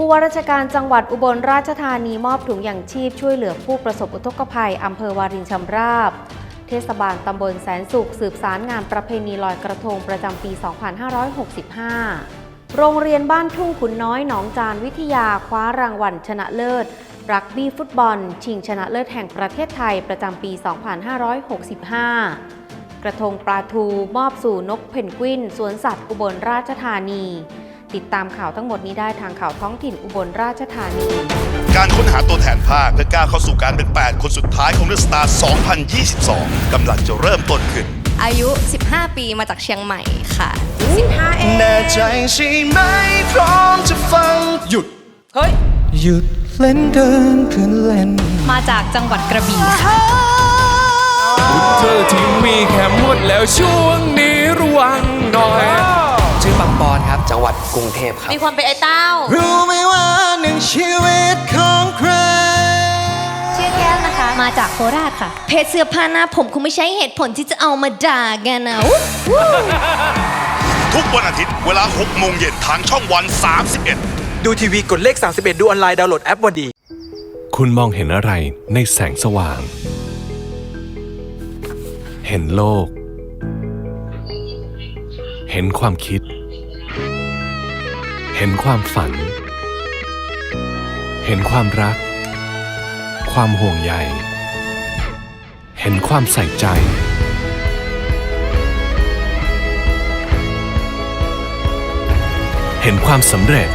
ผู้ว่าราชการจังหวัดอุบลราชธานีมอบถุงอย่างชีพช่วยเหลือผู้ประสบอุทกภัยอำเภอวารินชำราบ เทศบาลตำบลแสนสุขสืบสารงานประเพณีลอยกระทงประจำปี 2565 โรงเรียนบ้านทุ่งขุนน้อยหนองจานวิทยาคว้ารางวัลชนะเลิศ รักบี้ฟุตบอล ชิงชนะเลิศแห่งประเทศไทยประจำปี 2565 กระทงปลาทูมอบสู่นกเพนกวินสวนสัตว์อุบลราชธานี ติดตามข่าวทั้งหมดนี้ได้ทางข่าวท้องถิ่นอุบลราชธานี การค้นหาตัวแทนภาคเพื่อก้าวเข้าสู่การเป็น 8 คนสุดท้ายของเดอะสตาร์2022 กำลังจะเริ่มต้นขึ้น อายุ 15 ปีมาจากเชียงใหม่ค่ะแน่ใจใช่ไหมพร้อมจะฟัง หยุดหยุดเล่นเดินเพื่อนเล่น มาจากจังหวัดกระบี่ค่ะ เธอที่มีแค่หมดแล้วช่วงนี้ระวังหน่อย ชื่อปังปอนครับ จังหวัดกรุงเทพครับ มีความเป็นไอ้เต้า รู้ไหมว่าหนึ่งชีวิตของใคร ชื่อแก้วนะคะ มาจากโคราชค่ะ เพจเสื้อผ้าหน้าผมคงไม่ใช่เหตุผลที่จะเอามาด่ากันนะอุ๊ยทุกวันอาทิตย์เวลา 6 โมงเย็นทางช่องวัน 31 ดูทีวีกดเลข 31 ดูออนไลน์ดาวน์โหลดแอปวันดี คุณมองเห็นอะไรในแสงสว่าง เห็นโลก เห็นความคิด เห็นความฝัน เห็นความรัก ความห่วงใย เห็นความใส่ใจ เห็นความสำเร็จ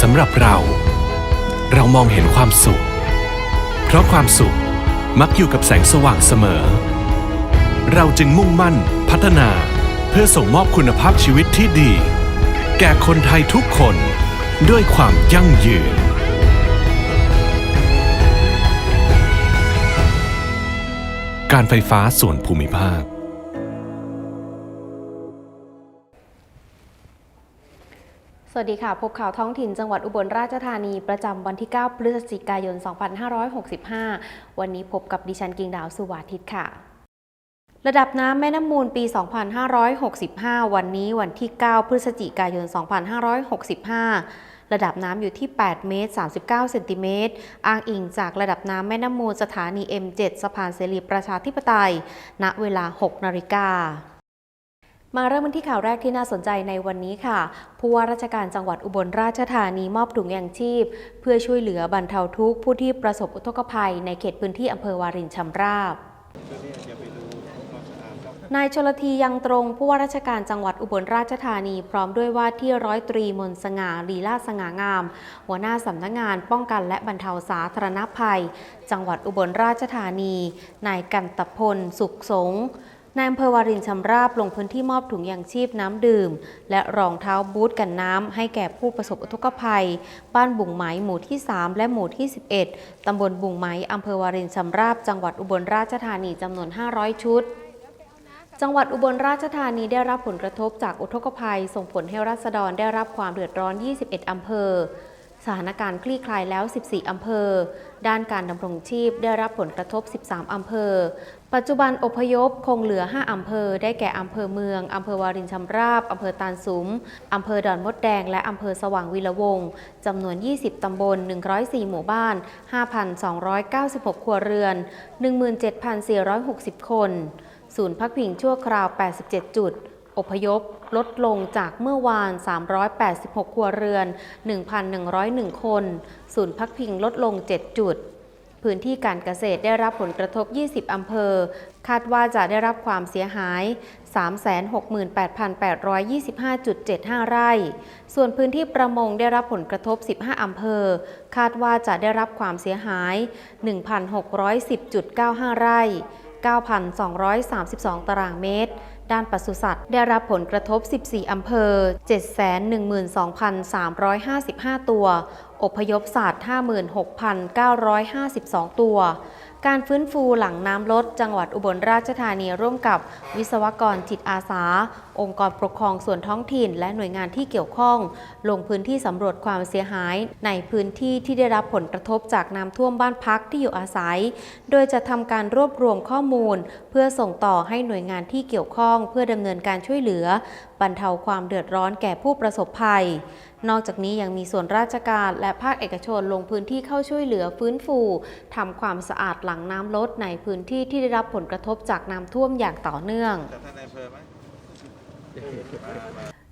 สำหรับเรา เรามองเห็นความสุข เพราะความสุขมักอยู่กับแสงสว่างเสมอ เราจึงมุ่งมั่น พัฒนา เพื่อส่งมอบคุณภาพชีวิตที่ดี แก่คนไทยทุกคนด้วยความยั่งยืน การไฟฟ้าส่วนภูมิภาคสวัสดีค่ะ พบข่าวท้องถิ่นจังหวัดอุบลราชธานีประจำวันที่ 9 พฤศจิกายน 2565 วันนี้พบกับดิฉันกิ่งดาวสุวาทิตค่ะ ระดับน้ำแม่น้ำมูลปี 2565 วันนี้วันที่ 9 พฤศจิกายน 2565 ระดับน้ำอยู่ที่ 8 เมตร 39 เซนติเมตร อ้างอิงจากระดับน้ำแม่น้ำมูลสถานี M7 สะพานเสรีประชาธิปไตย ณ เวลา 6 นาฬิกามาเริ่มกันที่ข่าวแรกที่น่าสนใจในวันนี้ค่ะ ผู้ว่าราชการจังหวัดอุบลราชธานีมอบถุงยางชีพ เพื่อช่วยเหลือบรรเทาทุกข์ผู้ที่ประสบอุทกภัยในเขตพื้นที่อำเภอวารินชำราบ นายชลทียังตรงผู้ว่าราชการจังหวัดอุบลราชธานี พร้อมด้วยว่าที่ร้อยตรีมนสง่าลีลาสง่างาม หัวหน้าสำนักงานป้องกันและบรรเทาสาธารณภัย จังหวัดอุบลราชธานี นายกันตพล สุขสงฆ์นายอำเภอวารินชำราบลงพื้นที่มอบถุงยางชีพน้ำดื่ม และรองเท้าบูทกันน้ำให้แก่ผู้ประสบอุทกภัย บ้านบุงไหมหมู่ที่ 3 และหมู่ที่ 11 ตำบลบุงไหมอำเภอวารินชำราบ จังหวัดอุบลราชธานีจำนวน 500 ชุด จังหวัดอุบลราชธานีได้รับผลกระทบจากอุทกภัย ส่งผลให้รัษฎรได้รับความเดือดร้อน 21 อำเภอ สถานการณ์คลี่คลายแล้ว 14 อำเภอ ด้านการดำรงชีพได้รับผลกระทบ 13 อำเภอ ปัจจุบันอพยพคงเหลือ 5 อำเภอ ได้แก่อำเภอเมือง อำเภอวารินชำราบ อำเภอตาลสุม อำเภอดอนมดแดง และอำเภอสว่างวีระวงศ์จำนวน 20 ตำบล 104 หมู่บ้าน 5,296 ครัวเรือน 17,460 คน ศูนย์พักพิงชั่วคราว 87 จุด อพยพ ลดลงจากเมื่อวาน 386 ครัวเรือน 1,101 คน ศูนย์พักพิงลดลง 7 จุด พื้นที่การเกษตรได้รับผลกระทบ 20 อำเภอ คาดว่าจะได้รับความเสียหาย 368,825.75 ไร่ ส่วนพื้นที่ประมงได้รับผลกระทบ 15 อำเภอ คาดว่าจะได้รับความเสียหาย 1,610.95 ไร่ 9,232 ตารางเมตร ด้านปศุสัตว์ได้รับผลกระทบ 14 อำเภอ 712,355 ตัว อพยพสัตว์ 56,952 ตัว การฟื้นฟูหลังน้ำลดจังหวัดอุบลราชธานีร่วมกับวิศวกรจิตอาสาองค์กรปกครองส่วนท้องถิ่น และหน่วยงานที่เกี่ยวข้อง ลงพื้นที่สำรวจความเสียหาย ในพื้นที่ที่ได้รับผลกระทบจากน้ำท่วมบ้านพักที่อยู่อาศัย โดยจะทำการรวบรวมข้อมูล เพื่อส่งต่อให้หน่วยงานที่เกี่ยวข้อง เพื่อดำเนินการช่วยเหลือบรรเทาความเดือดร้อนแก่ผู้ประสบภัย นอกจากนี้ยังมีส่วนราชการและภาคเอกชนลงพื้นที่เข้าช่วยเหลือฟื้นฟูทำความสะอาดหลังน้ำลดในพื้นที่ที่ได้รับผลกระทบจากน้ำท่วมอย่างต่อเนื่อง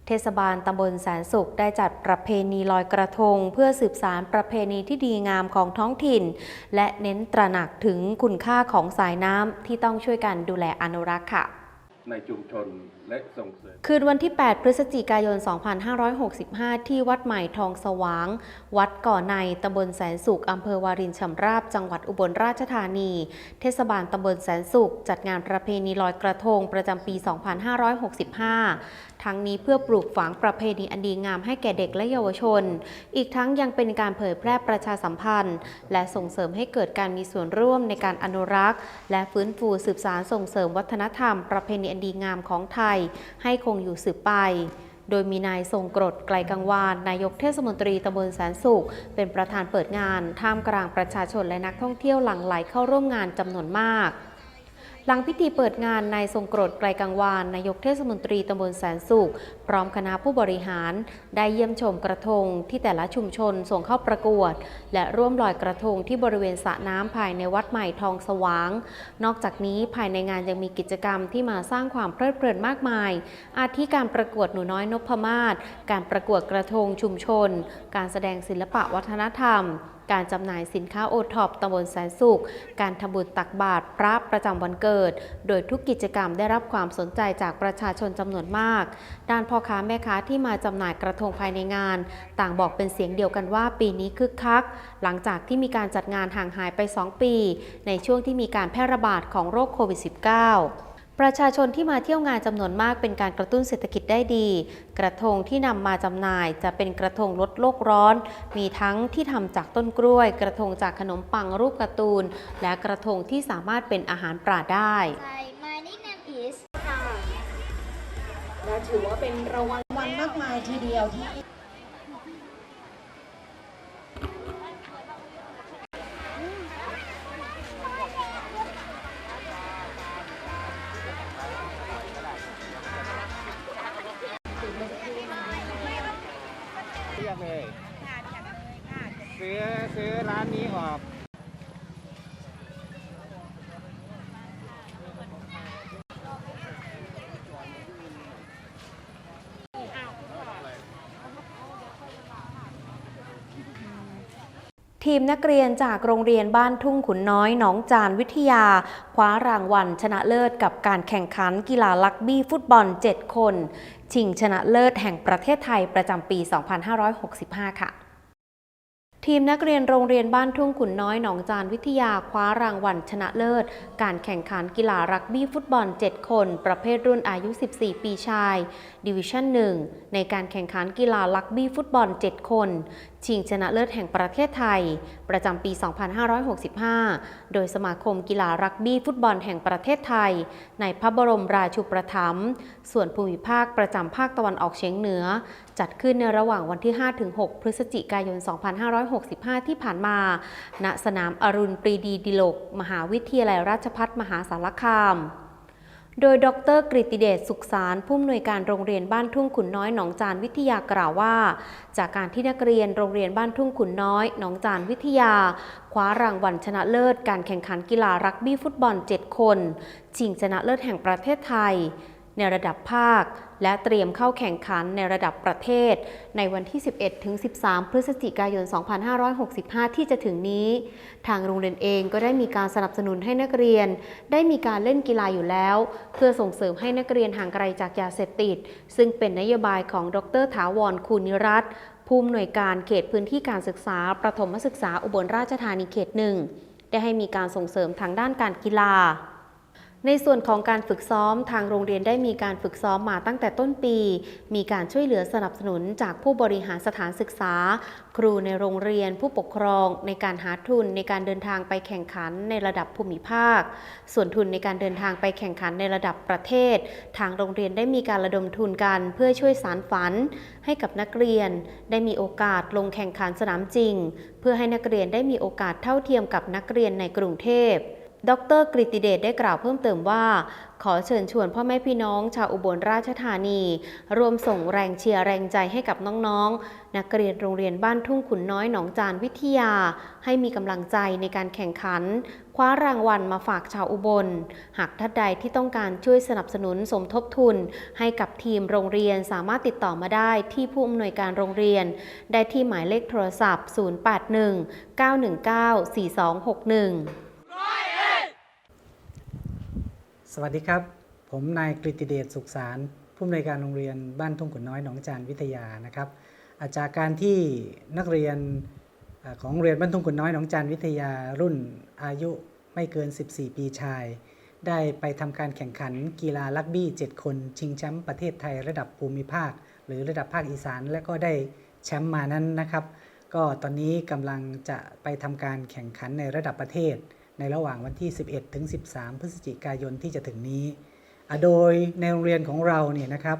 เทศบาลตำบลแสนสุขได้จัดประเพณีลอยกระทง เพื่อสืบสารประเพณีที่ดีงามของท้องถิ่น และเน้นตระหนักถึงคุณค่าของสายน้ำที่ต้องช่วยกันดูแลอนุรักษ์ค่ะ ในชุมชน และส่งเสริมคืนวันที่ 8 พฤศจิกายน 2565 ที่วัดใหม่ทองสว่าง วัดก่อในตำบลแสนสุขอำเภอวารินชำราบ จังหวัดอุบลราชธานี เทศบาลตำบลแสนสุข จัดงานประเพณีลอยกระทงประจำปี 2565 ทั้งนี้เพื่อปลูกฝังประเพณีอันดีงามให้แก่เด็กและเยาวชน อีกทั้งยังเป็นการเผยแพร่ประชาสัมพันธ์ และส่งเสริมให้เกิดการมีส่วนร่วมในการอนุรักษ์ และฟื้นฟูสืบสารส่งเสริมวัฒนธรรม ประเพณีอันดีงามของไทย ให้คงอยู่สืบไปโดยมีนายทรงกรดไกลกังวาน นายกเทศมนตรีตำบลแสนสุข เป็นประธานเปิดงาน ท่ามกลางประชาชนและนักท่องเที่ยวหลั่งไหลเข้าร่วมงานจำนวนมาก หลังพิธีเปิดงานนายทรงกรดไกลกังวานนายกเทศมนตรีตำบลแสนสุข พร้อมคณะผู้บริหาร ได้เยี่ยมชมกระทงที่แต่ละชุมชนส่งเข้าประกวด และร่วมลอยกระทงที่บริเวณสระน้ำภายในวัดใหม่ทองสว่าง นอกจากนี้ภายในงานยังมีกิจกรรมที่มาสร้างความเพลิดเพลินมากมาย อาทิการประกวดหนูน้อยนพมาศการประกวดกระทงชุมชน การแสดงศิลปะวัฒนธรรม การจำหน่ายสินค้าโอท็อปตำบลแสนสุข การทำบุญตักบาตรพระประจำวันเกิด โดยทุกกิจกรรมได้รับความสนใจจากประชาชนจำนวนมาก ด้านพ่อค้าแม่ค้าที่มาจำหน่ายกระทงภายในงาน ต่างบอกเป็นเสียงเดียวกันว่าปีนี้คึกคัก หลังจากที่มีการจัดงานห่างหายไป 2 ปี ในช่วงที่มีการแพร่ระบาดของโรคโควิด -19 ประชาชนที่มาเที่ยวงานจำนวนมากเป็นการกระตุ้นเศรษฐกิจได้ดี กระทงที่นำมาจำหน่ายจะเป็นกระทงลดโลกร้อน มีทั้งที่ทำจากต้นกล้วย กระทงจากขนมปังรูปการ์ตูน และกระทงที่สามารถเป็นอาหารปลาได้ Hi, my nickname is และถือว่าเป็นรางวัลวันมากมายทีเดียวที่ ทีมนักเรียนจากโรงเรียนบ้านทุ่งขุนน้อยหนองจานวิทยา คว้ารางวัลชนะเลิศกับการแข่งขันกีฬาลักบี้ฟุตบอล 7 คน ชิงชนะเลิศแห่งประเทศไทยประจำปี 2565 ค่ะทีมนักเรียนโรงเรียนบ้านทุ่งขุนน้อยหนองจานวิทยาคว้ารางวัลชนะเลิศ การแข่งขันกีฬารักบี้ฟุตบอล 7 คน ประเภทรุ่นอายุ 14 ปีชายดิวิชั่น 1 ในการแข่งขันกีฬารักบี้ฟุตบอล 7 คน ชิงชนะเลิศแห่งประเทศไทย ประจำปี 2565 โดยสมาคมกีฬารักบี้ฟุตบอลแห่งประเทศไทย ในพระบรมราชูปถัมภ์ ส่วนภูมิภาคประจำภาคตะวันออกเฉียงเหนือ จัดขึ้นในระหว่างวันที่ 5-6 พฤศจิกายน 2565 ที่ผ่านมา ณ สนามอรุณปรีดีดิโลก มหาวิทยาลัยราชภัฏมหาสารคาม โดยดรกริติเดชสุขสารผู้อำนวยการโรงเรียนบ้านทุ่งขุนน้อยหนองจานวิทยากล่าวว่า จากการที่นักเรียนโรงเรียนบ้านทุ่งขุนน้อยหนองจานวิทยา คว้ารางวัลชนะเลิศ การแข่งขันกีฬารักบี้ฟุตบอล 7 คน ชิงชนะเลิศแห่งประเทศไทย ในระดับภาค และเตรียมเข้าแข่งขันในระดับประเทศ ในวันที่ 11 ถึง 13 พฤศจิกายน 2565 ที่จะถึงนี้ ทางโรงเรียนเองก็ได้มีการสนับสนุนให้นักเรียน ได้มีการเล่นกีฬาอยู่แล้ว เพื่อส่งเสริมให้นักเรียนห่างไกลจากยาเสพติด ซึ่งเป็นนโยบายของดรถาวรคูนิรัตน์ผู้อำนวยการเขตพื้นที่การศึกษา ประถมศึกษาอุบลราชธานีเขตหนึ่งได้ให้มีการส่งเสริมทางด้านการกีฬา ในส่วนของการฝึกซ้อมทางโรงเรียนได้มีการฝึกซ้อมมาตั้งแต่ต้นปี มีการช่วยเหลือสนับสนุนจากผู้บริหารสถานศึกษา ครูในโรงเรียนผู้ปกครอง ในการหาทุนในการเดินทางไปแข่งขันในระดับภูมิภาค ส่วนทุนในการเดินทางไปแข่งขันในระดับประเทศ ทางโรงเรียนได้มีการระดมทุนกันเพื่อช่วยสารฝัน ให้กับนักเรียน ได้มีโอกาสลงแข่งขันสนามจริง เพื่อให้นักเรียนได้มีโอกาสเท่าเทียมกับนักเรียนในกรุงเทพ ดรกฤติเดชได้กล่าวเพิ่มเติมว่า ขอเชิญชวนพ่อแม่พี่น้องชาวอุบลราชธานีรวมส่งแรงเชียร์แรงใจให้กับน้องๆ นักเรียนโรงเรียนบ้านทุ่งขุนน้อยหนองจานวิทยา ให้มีกำลังใจในการแข่งขัน คว้ารางวัลมาฝากชาวอุบล หากท่านใดที่ต้องการช่วยสนับสนุนสมทบทุน ให้กับทีมโรงเรียนสามารถติดต่อมาได้ที่ผู้อำนวยการโรงเรียน ได้ที่หมายเลขโทรศัพท์ 081 919 4261 สวัสดีครับ ผมนายกฤติเดชสุขสารผู้อำนวยการโรงเรียนบ้านทุ่งขุนน้อยหนองจานวิทยานะครับอาจากการที่นักเรียนของโรงเรียนบ้านทุ่งขุนน้อยหนองจานวิทยารุ่นอายุไม่เกิน 14 ปีชาย ได้ไปทำการแข่งขันกีฬาลักบี้ 7 คนชิงแชมป์ประเทศไทยระดับภูมิภาค หรือระดับภาคอีสาน และก็ได้แชมป์มานั้นนะครับ ก็ตอนนี้กำลังจะไปทำการแข่งขันในระดับประเทศ ในระหว่างวันที่ 11 ถึง 13 พฤศจิกายนที่จะถึงนี้ โดยในโรงเรียนของเราเนี่ยนะครับ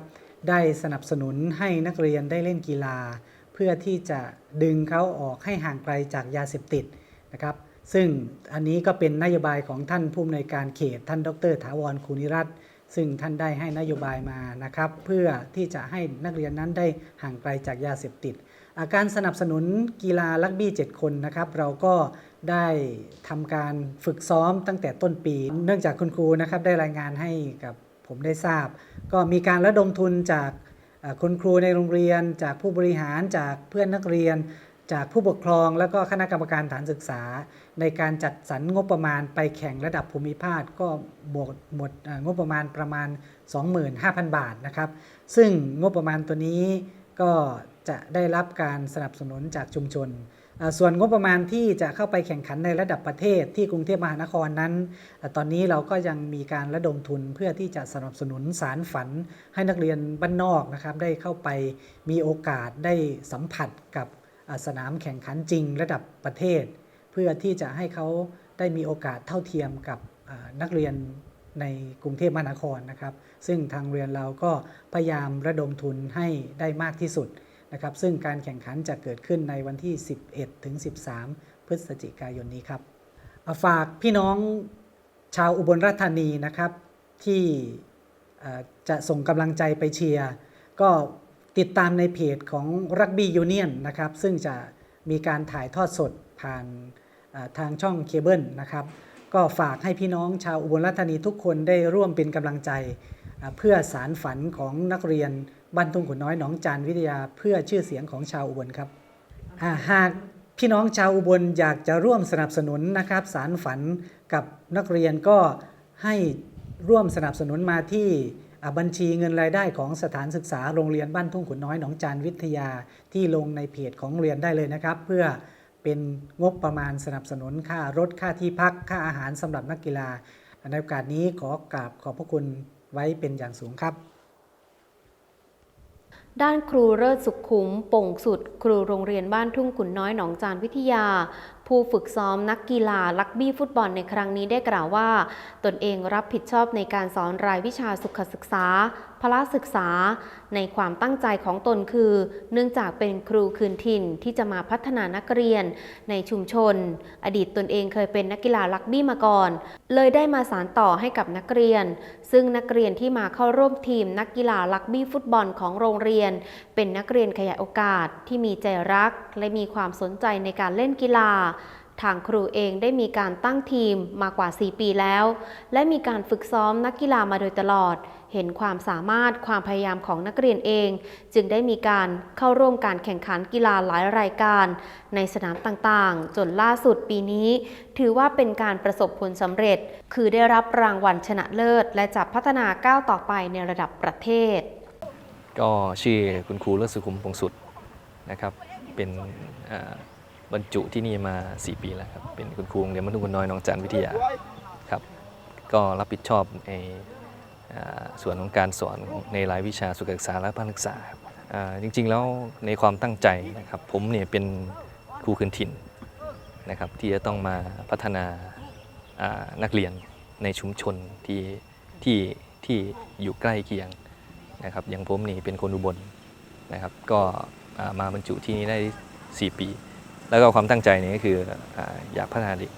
ได้สนับสนุนให้นักเรียนได้เล่นกีฬา เพื่อที่จะดึงเขาออกให้ห่างไกลจากยาเสพติดนะครับ ซึ่งอันนี้ก็เป็นนโยบายของท่านผู้อำนวยการเขตท่านดรถาวรคูนิรัตน์ซึ่งท่านได้ให้นโยบายมานะครับ เพื่อที่จะให้นักเรียนนั้นได้ห่างไกลจากยาเสพติด การสนับสนุนกีฬาลักบี้ 7 คนนะครับ เราก็ได้ทำการฝึกซ้อมตั้งแต่ต้นปี เนื่องจากคุณครูนะครับได้รายงานให้กับผมได้ทราบ ก็มีการระดมทุนจากคุณครูในโรงเรียน จากผู้บริหารจากเพื่อนนักเรียน จากผู้ปกครอง แล้วก็คณะกรรมการฐานศึกษา ในการจัดสรรงบประมาณไปแข่งระดับภูมิภาคก็บวกหมดงบประมาณประมาณ 25,000 บาทนะครับ ซึ่งงบประมาณตัวนี้ก็ จะได้รับการสนับสนุนจากชุมชน ส่วนงบประมาณที่จะเข้าไปแข่งขันในระดับประเทศที่กรุงเทพมหานครนั้น ตอนนี้เราก็ยังมีการระดมทุนเพื่อที่จะสนับสนุนสารฝันให้นักเรียนบ้านนอกนะครับได้เข้าไปมีโอกาสได้สัมผัสกับสนามแข่งขันจริงระดับประเทศ เพื่อที่จะให้เขาได้มีโอกาสเท่าเทียมกับนักเรียนในกรุงเทพมหานครนะครับ ซึ่งทางเรียนเราก็พยายามระดมทุนให้ได้มากที่สุด นะครับ ซึ่งการแข่งขันจะเกิดขึ้นในวันที่ 11 ถึง 13 พฤศจิกายนนี้ครับาฝากพี่น้องชาวอุบลราชธานีนะครับที่จะส่งกำลังใจไปเชียร์ก็ติดตามในเพจของรักบี้ยูเนียนนะครับซึ่งจะมีการถ่ายทอดสดผ่านทางช่องเคเบิลนะครับ ก็ฝากให้พี่น้องชาวอุบลราชธานีทุกคนได้ร่วมเป็นกำลังใจ เพื่อสารฝันของนักเรียน บ้านทุ่งขุนน้อยหนองจานวิทยาเพื่อชื่อเสียงของชาวอุบลครับหากพี่น้องชาวอุบลอยากจะร่วมสนับสนุนนะครับสารฝันกับนักเรียนก็ให้ร่วมสนับสนุนมาที่บัญชีเงินรายได้ของสถานศึกษาโรงเรียนบ้านทุ่งขุนน้อยหนองจานวิทยาที่ลงในเพจของโรงเรียนได้เลยนะครับ เพื่อเป็นงบประมาณสนับสนุนค่ารถค่าที่พักค่าอาหารสำหรับนักกีฬาในโอกาสนี้ขอกราบขอบพระคุณไว้เป็นอย่างสูงครับ ด้านครูเลิศสุขขุม ป่งสุด ครูโรงเรียนบ้านทุ่งขุนน้อยหนองจานวิทยา ผู้ฝึกซ้อมนักกีฬาลักบี้ฟุตบอลในครั้งนี้ได้กล่าวว่า ตนเองรับผิดชอบในการสอนรายวิชาสุขศึกษา พละศึกษา ในความตั้งใจของตนคือ เนื่องจากเป็นครูคืนถิ่นที่จะมาพัฒนานักเรียน ในชุมชน อดีตตนเองเคยเป็นนักกีฬาลักบี้มาก่อน เลยได้มาสานต่อให้กับนักเรียน ซึ่งนักเรียนที่มาเข้าร่วมทีมนักกีฬาลักบี้ฟุตบอลของโรงเรียน เป็นนักเรียนขยายโอกาสที่มีใจรัก และมีความสนใจในการเล่นกีฬา ทางครูเองได้มีการตั้งทีมมากว่า 4 ปีแล้ว และมีการฝึกซ้อมนักกีฬามาโดยตลอด เห็นความสามารถความพยายามของนักเรียนเอง จึงได้มีการเข้าร่วมการแข่งขันกีฬาหลายรายการ ในสนามต่างๆ จนล่าสุดปีนี้ ถือว่าเป็นการประสบผลสำเร็จ คือได้รับรางวัลชนะเลิศ และจะพัฒนาก้าวต่อไปในระดับประเทศ ก็ชื่อคุณครูเลิศสุขุมพงสุดนะครับเป็น บรรจุที่นี่มา 4 ปีแล้วครับ เป็นคุณครูโรงเรียนมัธยมน้อยหนองจันวิทยาครับ ก็รับผิดชอบในส่วนของการสอนในรายวิชาสุขศึกษาและภาคศึกษาจริง ๆ แล้วในความตั้งใจนะครับ ผมเนี่ยเป็นครูคืนถิ่นนะครับ ที่จะต้องมาพัฒนานักเรียนในชุมชนที่ที่ที่อยู่ใกล้เคียงนะครับอย่างผมนี่เป็นคนอุบลนะครับ ก็มาบรรจุที่นี่ได้ 4 ปี แล้วก็ความตั้งใจนี่ก็คืออยากพัฒนาเด็ก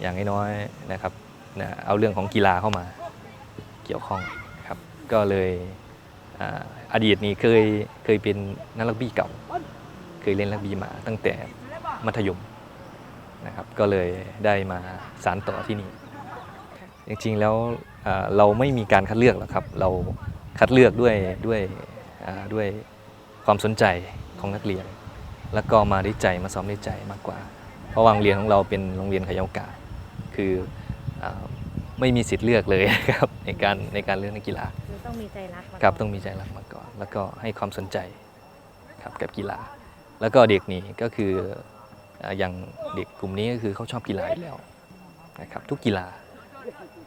อย่างน้อยๆนะครับนะเอาเรื่องของกีฬาเข้ามาเกี่ยวข้องครับก็เลยอดีตนี้เคยเคยเป็นนักรักบี้เก่า เคยเล่นรักบี้มาตั้งแต่มัธยมนะครับก็เลยได้มาสานต่อที่นี่จริงๆแล้วเราไม่มีการคัดเลือกหรอกครับ เราคัดเลือกด้วยด้วยด้วยความสนใจของนักเรียน แล้วก็มาได้ใจมาซ้อมได้ใจมากกว่า เพราะว่าโรงเรียนของเราเป็นโรงเรียนขยาวกาศคืออาไม่มีสิทธิ์เลือกเลยครับในการในการเลือกนักกีฬาต้องมีใจรักครับต้องมีใจรักมาก่อน แล้วก็ให้ความสนใจครับกับกีฬา แล้วก็เด็กนี่ก็คืออ่าอย่างเด็กกลุ่มนี้ก็คือเขาชอบกีฬาอยู่แล้วนะครับทุกกีฬา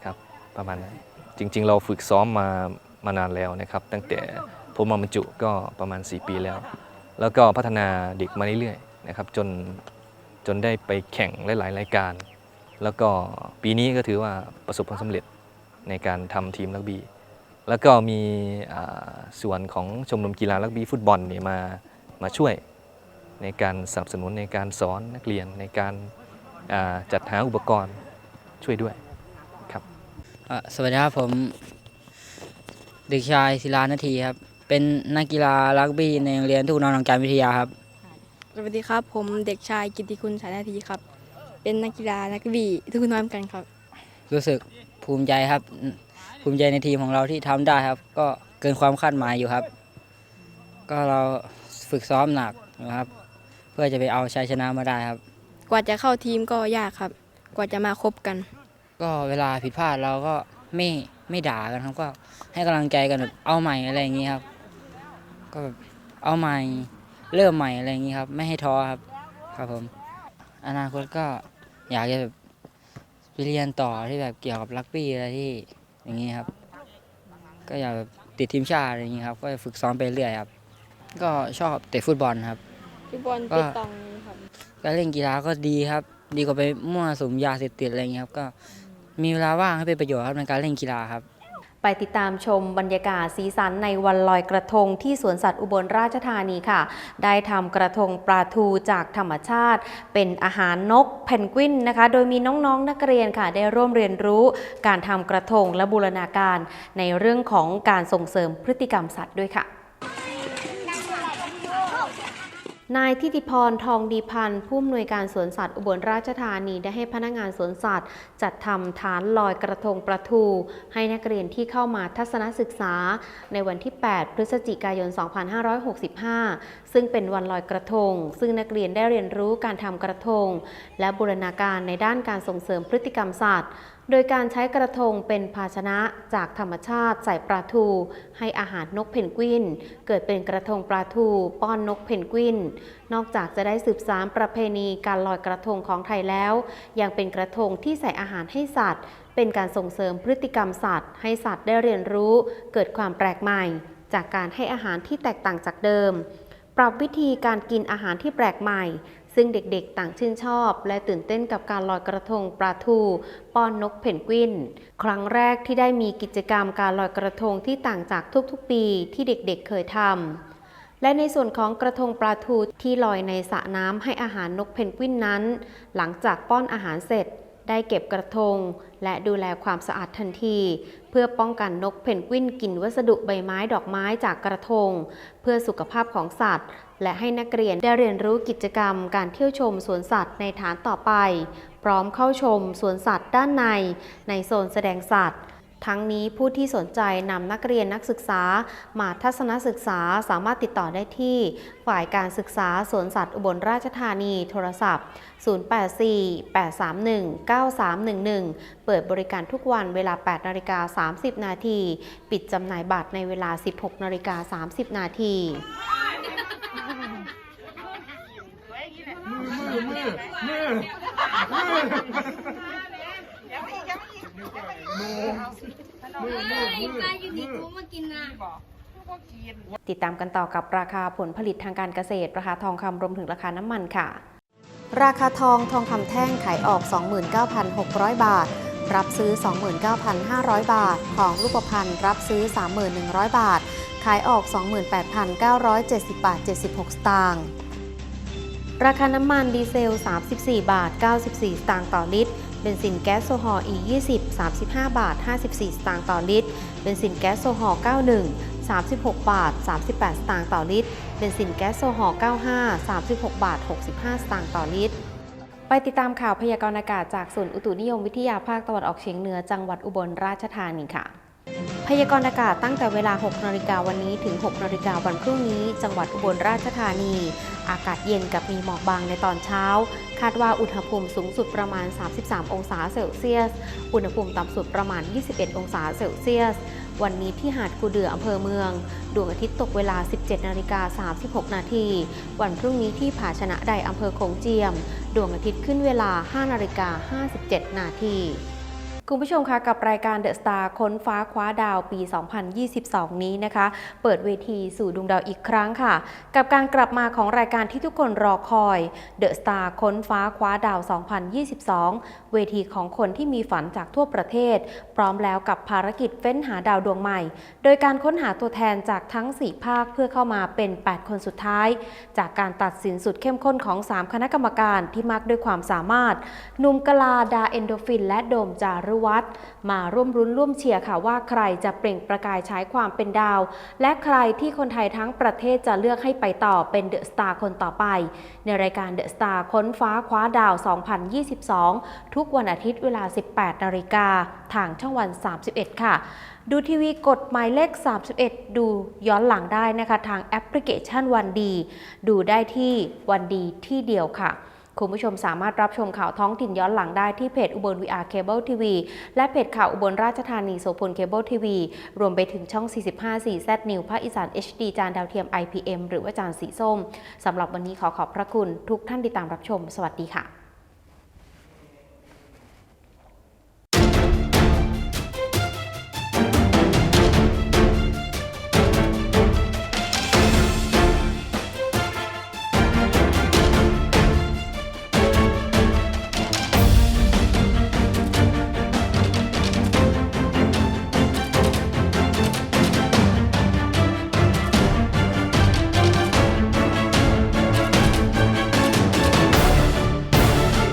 ครับประมาณนั้นจริง ๆ เราฝึกซ้อมมามานานแล้วนะครับ ตั้งแต่ผมมาบรรจุก็ประมาณ 4 ปีแล้ว แล้วก็พัฒนาเด็กมาเรื่อยๆนะครับจนจนได้ไปแข่งหลายๆรายการ แล้วก็ปีนี้ก็ถือว่าประสบความสำเร็จในการทำทีมรักบี้ แล้วก็มีส่วนของชมรมกีฬารักบี้ฟุตบอลเนี่ยมามาช่วยในการสนับสนุนในการสอนนักเรียนในการาจัดหาอุปกรณ์ช่วยด้วยครับสวัสดีครับผมเด็กชายศิลานาทีครับ เป็นนักกีฬารักบี้ในโรงเรียนทุกนอนองการวิทยาครับ สวัสดีครับ ผมเด็กชายกิติคุณสายนาทีครับ เป็นนักกีฬานักบีทุกน้อยเหมือนกันครับ รู้สึกภูมิใจครับ ภูมิใจในทีมของเราที่ทำได้ครับ ก็เกินความคาดหมายอยู่ครับ ก็เราฝึกซ้อมหนักนะครับ เพื่อจะไปเอาชัยชนะมาได้ครับ กว่าจะเข้าทีมก็ยากครับ กว่าจะมาคบกัน ก็เวลาผิดพลาดเราก็ไม่ไม่ด่ากันครับก็ให้กำลังใจกันแบบเอาใหม่อะไรอย่างนี้ครับ ก็แบบเอาใหม่เริ่มใหม่อะไรอย่างนี้ครับ ไม่ให้ท้อครับ ครับผม อนาคตก็อยากจะแบบไปเรียนต่อที่แบบเกี่ยวกับรักบี้อะไรที่อย่างนี้ครับ ก็อยากแบบติดทีมชาติอะไรอย่างนี้ครับ ก็ฝึกซ้อมไปเรื่อยครับ ก็ชอบเตะฟุตบอลครับ ฟุตบอลก็ ติดตองครับการเล่นกีฬาก็ดีครับ ดีกว่าไปมั่วสุมยาเสพติดอะไรอย่างนี้ยครับ ก็มีเวลาว่างให้เป็นประโยชน์ครับในการเล่นกีฬาครับ ไปติดตามชมบรรยากาศสีสันในวันลอยกระทงที่สวนสัตว์อุบลราชธานีค่ะ ได้ทำกระทงปลาทูจากธรรมชาติ เป็นอาหารนกเพนกวินนะคะ โดยมีน้องๆนนักเรียนค่ะ ได้ร่วมเรียนรู้การทำกระทงและบูรณาการ ในเรื่องของการส่งเสริมพฤติกรรมสัตว์ด้วยค่ะ นายทิติพรทองดีพันธ์ผู้อำนวยการสวนสัตว์อุบลราชธานีได้ให้พนักงานสวนสัตว์ จัดทำฐานลอยกระทงประทู ให้นักเรียนที่เข้ามาทัศนศึกษา ในวันที่ 8 พฤศจิกายน 2565 ซึ่งเป็นวันลอยกระทง ซึ่งนักเรียนได้เรียนรู้การทำกระทง และบูรณาการในด้านการส่งเสริมพฤติกรรมสัตว์ โดยการใช้กระทงเป็นภาชนะจากธรรมชาติใส่ปลาทู ให้อาหารนกเพนกวิน เกิดเป็นกระทงปลาทู ป้อนนกเพนกวิน นอกจากจะได้สืบสานประเพณีการลอยกระทงของไทยแล้ว ยังเป็นกระทงที่ใส่อาหารให้สัตว์ เป็นการส่งเสริมพฤติกรรมสัตว์ ให้สัตว์ได้เรียนรู้ เกิดความแปลกใหม่ จากการให้อาหารที่แตกต่างจากเดิม ปรับวิธีการกินอาหารที่แปลกใหม่ ซึ่งเด็กๆต่างชื่นชอบ และตื่นเต้นกับการลอยกระทงปลาทูป้อนนกเพนกวิน ครั้งแรกที่ได้มีกิจกรรมการลอยกระทงที่ต่างจากทุกๆ ปีที่เด็กๆเคยทำและในส่วนของกระทงปลาทูที่ลอยในสระน้ำให้อาหารนกเพนกวินนั้น หลังจากป้อนอาหารเสร็จ ได้เก็บกระทง และดูแลความสะอาดทันที เพื่อป้องกันนกเพนกวินกินวัสดุใบไม้ดอกไม้จากกระทง เพื่อสุขภาพของสัตว์ และให้นักเรียนได้เรียนรู้กิจกรรมการเที่ยวชมสวนสัตว์ในฐานต่อไป พร้อมเข้าชมสวนสัตว์ด้านใน ในโซนแสดงสัตว์ทั้งนี้ผู้ที่สนใจนำนักเรียนนักศึกษา มาทัศนศึกษาสามารถติดต่อได้ที่ ฝ่ายการศึกษาสวนสัตว์อุบลราชธานีโทรศัพท์ 084-831-9311 เปิดบริการทุกวันเวลา 8นาฬิกา30 นาที ปิดจำหน่ายบัตรในเวลา 16นาฬิกา30 นาที มือมือมือ ปลาอยู่นี่กูมากินนะติดตามกันต่อกับราคาผลผลิตทางการเกษตร ราคาทองคำรวมถึงราคาน้ำมันค่ะ ราคาทองทองคำแท่งขายออก 29,600 บาท รับซื้อ 29,500 บาท ทองรูปพรรณรับซื้อ 3,100 บาท ขายออก 28,970 บาท 76 สตางค์ ราคาน้ำมันดีเซล 34 บาท 94 สตางค์ต่อลิตร เบนซินแก๊สโซฮอล์ E20 35 บาท 54 สตางค์ต่อลิตร เบนซินแก๊สโซฮอล์ 91 36 บาท 38 สตางค์ต่อลิตร เบนซินแก๊สโซฮอล์ 95 36 บาท 65 สตางค์ต่อลิตร ไปติดตามข่าวพยากรณ์อากาศจากศูนย์อุตุนิยมวิทยาภาคตะวันออกเฉียงเหนือจังหวัดอุบลราชธานีค่ะ พยากรณ์อากาศตั้งแต่เวลา 6 นาฬิกาวันนี้ถึง 6 นาฬิกาวันพรุ่งนี้ จังหวัดอุบลราชธานี อากาศเย็นกับมีหมอกบางในตอนเช้า คาดว่าอุณหภูมิสูงสุดประมาณ 33 องศาเซลเซียส อุณหภูมิต่ำสุดประมาณ 21 องศาเซลเซียส วันนี้ที่หาดกูเดืออำเภอเมือง ดวงอาทิตย์ตกเวลา 17 นาฬิกา 36 นาที วันพรุ่งนี้ที่ผาชนะใดอำเภอโขงเจียม ดวงอาทิตย์ขึ้นเวลา 5 นาฬิกา 57 นาที คุณผู้ชมคะกับรายการ The Star ค้นฟ้าคว้าดาวปี 2022 นี้นะคะ เปิดเวทีสู่ดวงดาวอีกครั้งค่ะ กับการกลับมาของรายการที่ทุกคนรอคอย The Star ค้นฟ้าคว้าดาว 2022 เวทีของคนที่มีฝันจากทั่วประเทศ พร้อมแล้วกับภารกิจเฟ้นหาดาวดวงใหม่ โดยการค้นหาตัวแทนจากทั้ง 4 ภาคเพื่อเข้ามาเป็น 8 คนสุดท้าย จากการตัดสินสุดเข้มข้นของ 3 คณะกรรมการที่มากด้วยความสามารถนุ่มกลาดาเอนโดฟิน และโดมจารุวัฒน์มาร่วมรุ้นร่วมเชียร์ค่ะว่าใครจะเปล่งประกายฉายความเป็นดาว และใครที่คนไทยทั้งประเทศจะเลือกให้ไปต่อเป็นเดอะสตาร์คนต่อไป ในรายการเดอะสตาร์ค้นฟ้าคว้าดาว 2022 ทุกวันอาทิตย์เวลา 18 นาฬิกาทางช่องวัน 31 ค่ะดูทีวีกดหมายเลข 31 ดูย้อนหลังได้นะคะ ทางแอปพลิเคชันวันดี ดูได้ที่วันดีที่เดียวค่ะ คุณผู้ชมสามารถรับชมข่าวท้องถิ่นย้อนหลังได้ที่เพจอุบล VR Cable TV และเพจข่าวอุบลราชธานีโสพลเคเบิลทีวีรวมไปถึงช่อง 45 4 Z New ภาคอีสาน HD จานดาวเทียม IPM หรือว่าจานสีส้มสำหรับวันนี้ขอขอบพระคุณทุกท่านที่ตามรับชม สวัสดีค่ะ